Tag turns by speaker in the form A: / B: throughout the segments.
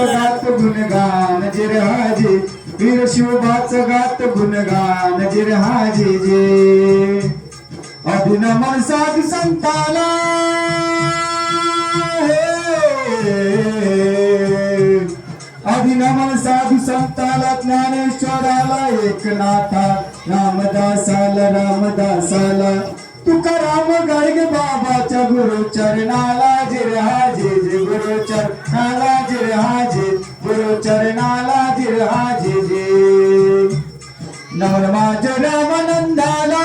A: गात गुणगान जे रे हाजे. वीर शिवबाच गात गुणगान जे रे हाजे जे. अभिनमन साध संताला. अभिनमन साधू संताला ज्ञानेश्वराला एकनाथा. रामदासाला रामदासाला. तुकाराम गाडगे बाबाच्या गुरु चरणाला जे हाजे जे गुरु चरणाला चरणाला जिर हाजे जे नमन माझ्या रामानंदाला.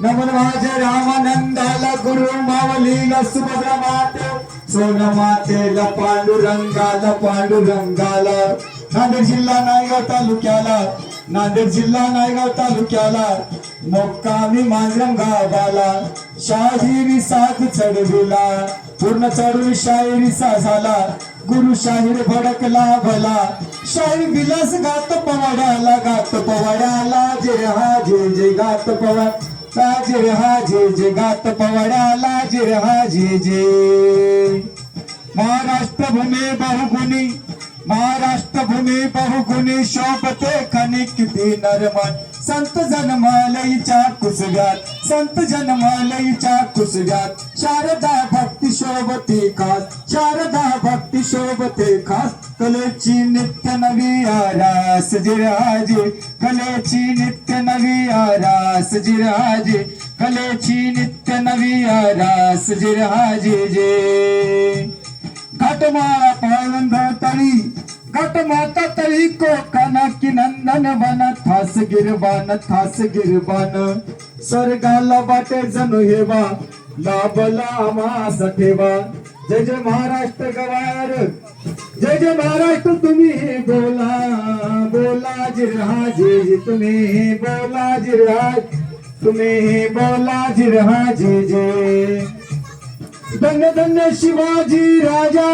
A: नमन माझ्या रामानंदाला गुरु मावलीला सुभद्रा माते सोन मातेला पांडुरंगाला पांडुरंगाला. नांदेड जिल्हा नायगाव तालुक्याला. नांदेड जिल्हा नायगाव तालुक्याला मोक्कामी मांजरम गावाला शाहिरी साथ चढविला पूर्ण चढून शाहिरी सा झाला गुरु शाहीर भडकला भला शाहीर विलास गात पवाड्याला गात पवाड्याला जे हा जे जे गात पवा जे हा जे जे गात पवाड्याला जे हा जे जे महाराष्ट्र भूमी बहुगुणी महाराष्ट्र भूमी बहुगुणी शोभते खनी किती नरमन संत जनमालयीच्या कुसव्यात संत जनमालयीच्या कुसव्यात. शारदा भक्ती शोभते खास शारदा भक्ती शोभते खास. कलेची नित्य नवी आरास जिराजे कलेची नित्य नवी आरास जिराजे. कलेची नित्य नवी आरास जिराजे जे. घटमाळा पाळंद तळी घटमाता तळी कोकणा की नंदन वन थास गिरबान थास गिरबान स्वर्गाला वाटे जणू हेवा लाभला मास ठेवा. जय जय महाराष्ट्र गवार जय जय महाराष्ट्र तुम्ही बोला बोला जिरहा जे जे तुम्ही बोला जिरहा तुम्ही बोला जिरहा जे. धन्य धन्य शिवाजी राजा।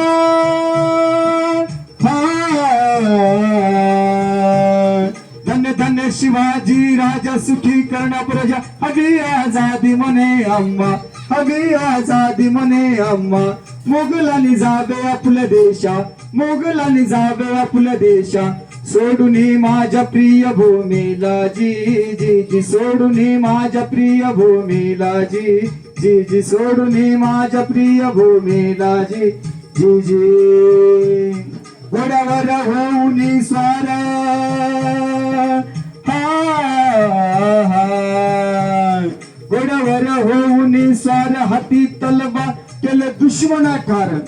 A: धन्य धन्य शिवाजी राजा सुखी कर्ण प्रजा अगे आजादी म्हणे अम्मा अगे आजादी म्हणे अम्मा। मोगलांनी जावे आपल्या देशा मोगलांनी जावे आपल्या देशा सोडून माझ्या प्रिय भूमीला जी जी जी. सोडून माझ्या प्रिय भूमीला जी जी जी. सोडून माझ्या प्रिय भूमीला जी जी जी. घोड्यावर होऊन स्वार. हा, घोड्यावर होऊन स्वार. हाती तलबा केलं दुश्मना कारण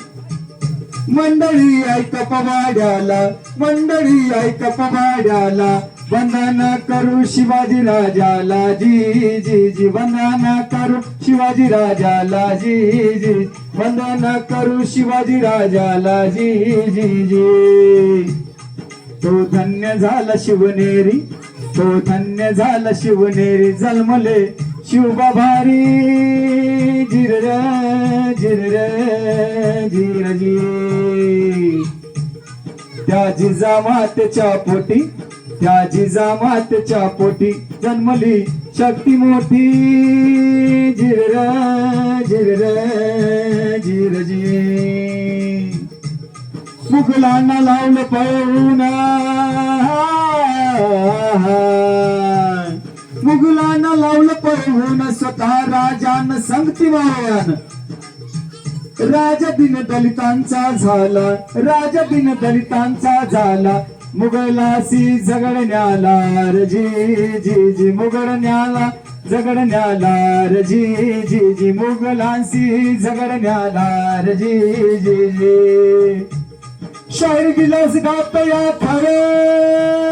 A: मंडळी ऐक पवाड्याला मंडळी ऐक पवाड्याला वंदना करू शिवाजी राजाला. जी जी जी वंदना करू शिवाजी राजाला. जी जी वंदना करू शिवाजी राजाला. जी जी जी. तो धन्य झाला शिवनेरी तो धन्य झाला शिवनेरी जन्मले शिवबा भारी जिर जिर जिर त्या जिजामातेच्या पोटी त्या जिजामातेच्या पोटी जन्मली शक्ती मोठी जिर जिर झिरजी मुघलांना लावलं पळवून पळवून स्वतः राजान संगती राजा दिन दलितांचा झाला राजा दिन दलितांचा झाला. मुघलासी झगडण्याला रजी जी जी जी मुघडण्याला झगडण्याला रजी जी जी मुघलांसी झगडण्याला रजी जी जी. शाहीर गिलास गात या खरे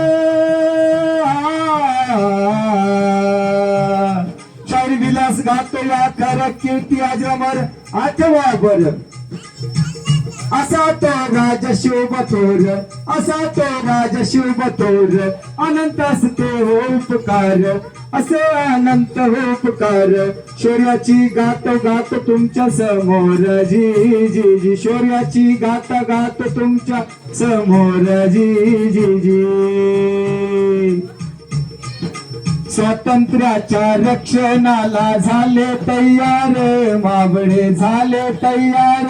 A: गात या खर कीर्ती अजमर आठवाभर असा तो राज शिवबथोर असा तो राज शिवबथोर अनंत असते हो उपकार असे अनंत हो उपकार. शौर्याची गात गात तुमच्यासमोर जी जी जी. शौर्याची गात गात तुमच्यासमोर जी जी जी. स्वातंत्र्याच्या रक्षणाला झाले तयार मावळे झाले तयार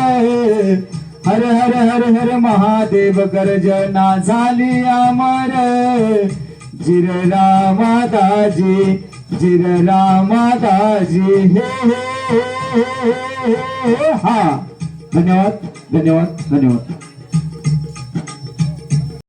A: हर हर हर हर महादेव गर्जना झाली अमर जिर रामादाजी जिर रामादाजी हे हे हे हे हे हा. धन्यवाद धन्यवाद धन्यवाद.